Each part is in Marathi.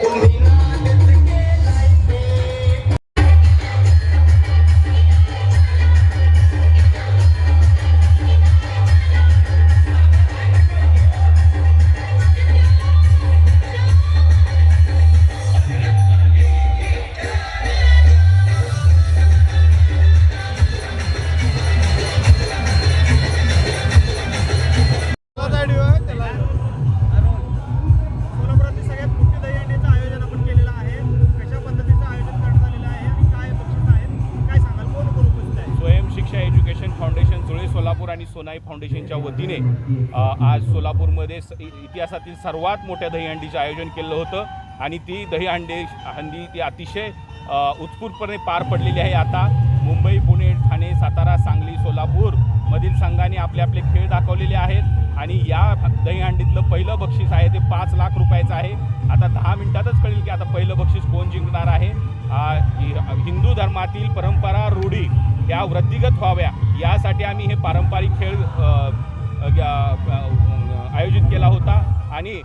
Yeah. सोनाई फाउंडेशनच्या वतीने आज सोलापूरमध्ये स- इ- इतिहासातील सर्वात मोठ्या दहीहंडीचं आयोजन केलं होतं. आणि ती दहीहंडी हंडी ती अतिशय उत्स्फूर्तपणे पार पडलेली आहे. आता मुंबई पुणे ठाणे सातारा सांगली सोलापूरमधील संघाने आपले आपले खेळ दाखवलेले आहेत. आणि या दहीहंडीतलं पहिलं बक्षीस आहे ते पाच लाख रुपयाचं आहे. आता दहा मिनिटातच कळेल की आता पहिलं बक्षीस कोण जिंकणार आहे. हिंदू धर्मातील परंपरा रूढी या वृद्धिगत व्हाव्या यासाठी आम्ही हे पारंपरिक खेळ आयोजित केला होता. आणि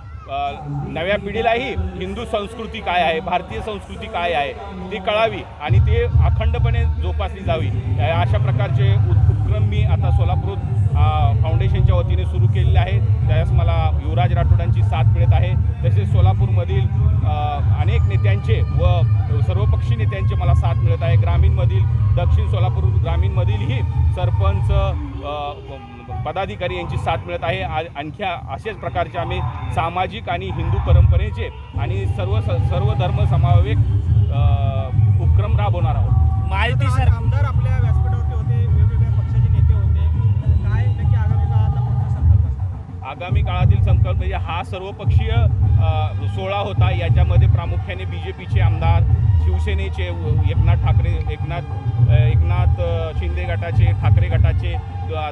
नव्या पिढीलाही हिंदू संस्कृती काय आहे भारतीय संस्कृती काय आहे ती कळावी आणि ते अखंडपणे जोपासली जावी. या- अशा प्रकारचे उपक्रम मी आता सोलापूर फाउंडेशनच्या वतीने सुरू केलेले आहे त्यास मला युवराज राठोडांची साथ मिळत आहे. तसेच सोलापूरमधील अनेक नेत्यांचे व सर्वपक्षी नेत्यांचे मला साथ मिळत आहे. ग्रामीणमधील दक्षिण सोलापूर ग्रामीणमधीलही सरपंच पदाधिकारी यांची साथ मिळत आहे. आणखी अशाच प्रकारचे आम्ही सामाजिक आणि हिंदू परंपरेचे आणि सर्व सर्व धर्म समावेक उपक्रम राबवणार आहोत. महायुती आज सर. आमदार आपल्या आगामी काळातील संकल्प म्हणजे हा सर्वपक्षीय सोहळा होता. याच्यामध्ये प्रामुख्याने बी जे पीचे आमदार शिवसेनेचे एकनाथ ठाकरे एकनाथ एकनाथ शिंदे गटाचे ठाकरे गटाचे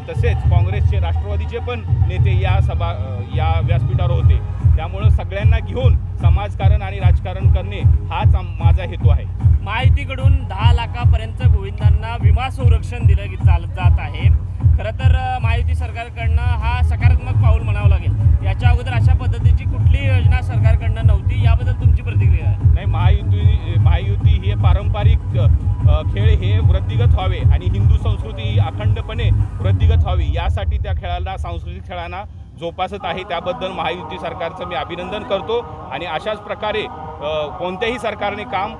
तसेच काँग्रेसचे राष्ट्रवादीचे पण नेते या सभा या व्यासपीठावर होते. त्यामुळं सगळ्यांना घेऊन समाजकारण आणि राजकारण करणे हाच आम- माझा हेतू आहे. माहितीकडून दहा लाखापर्यंत गोविंदांना विमा संरक्षण दिलं जात आहे. खरं तर पारंपरिक खेळ हे वृद्धिगत व्हावे आणि हिंदू संस्कृती ही अखंडपणे वृद्धिगत व्हावी यासाठी त्या खेळाला सांस्कृतिक खेळांना जोपासत आहे. त्याबद्दल महायुती सरकारचं मी अभिनंदन करतो आणि अशाच प्रकारे कोणत्याही सरकारने काम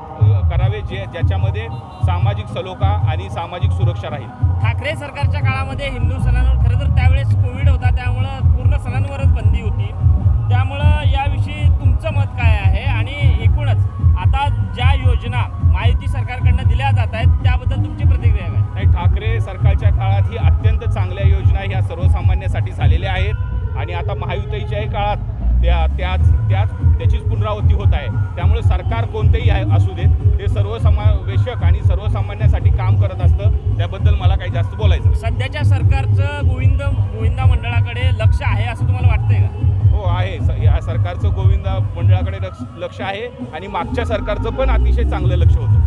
करावे जे ज्याच्यामध्ये सामाजिक सलोखा आणि सामाजिक सुरक्षा राहील. ठाकरे सरकारच्या काळामध्ये हिंदू सणांवर खरं तर त्यावेळेस कोविड होता त्यामुळं काळात ही अत्यंत चांगल्या योजना ह्या सर्वसामान्यांसाठी झालेल्या आहेत. आणि आता महायुतीच्याही काळात त्या त्याच त्याच त्याचीच पुनरावृत्ती होत आहे. त्यामुळे सरकार कोणतेही आहे असू देत ते सर्वसमावेशक आणि सर्वसामान्यांसाठी काम करत असतं त्याबद्दल मला काही जास्त बोलायचं. सध्याच्या सरकारचं गोविंद गोविंदा मंडळाकडे लक्ष आहे असं तुम्हाला वाटतंय का? हो आहे. या सरकारचं गोविंदा मंडळाकडे लक्ष लक्ष आहे. आणि मागच्या सरकारचं पण अतिशय चांगलं लक्ष होतं.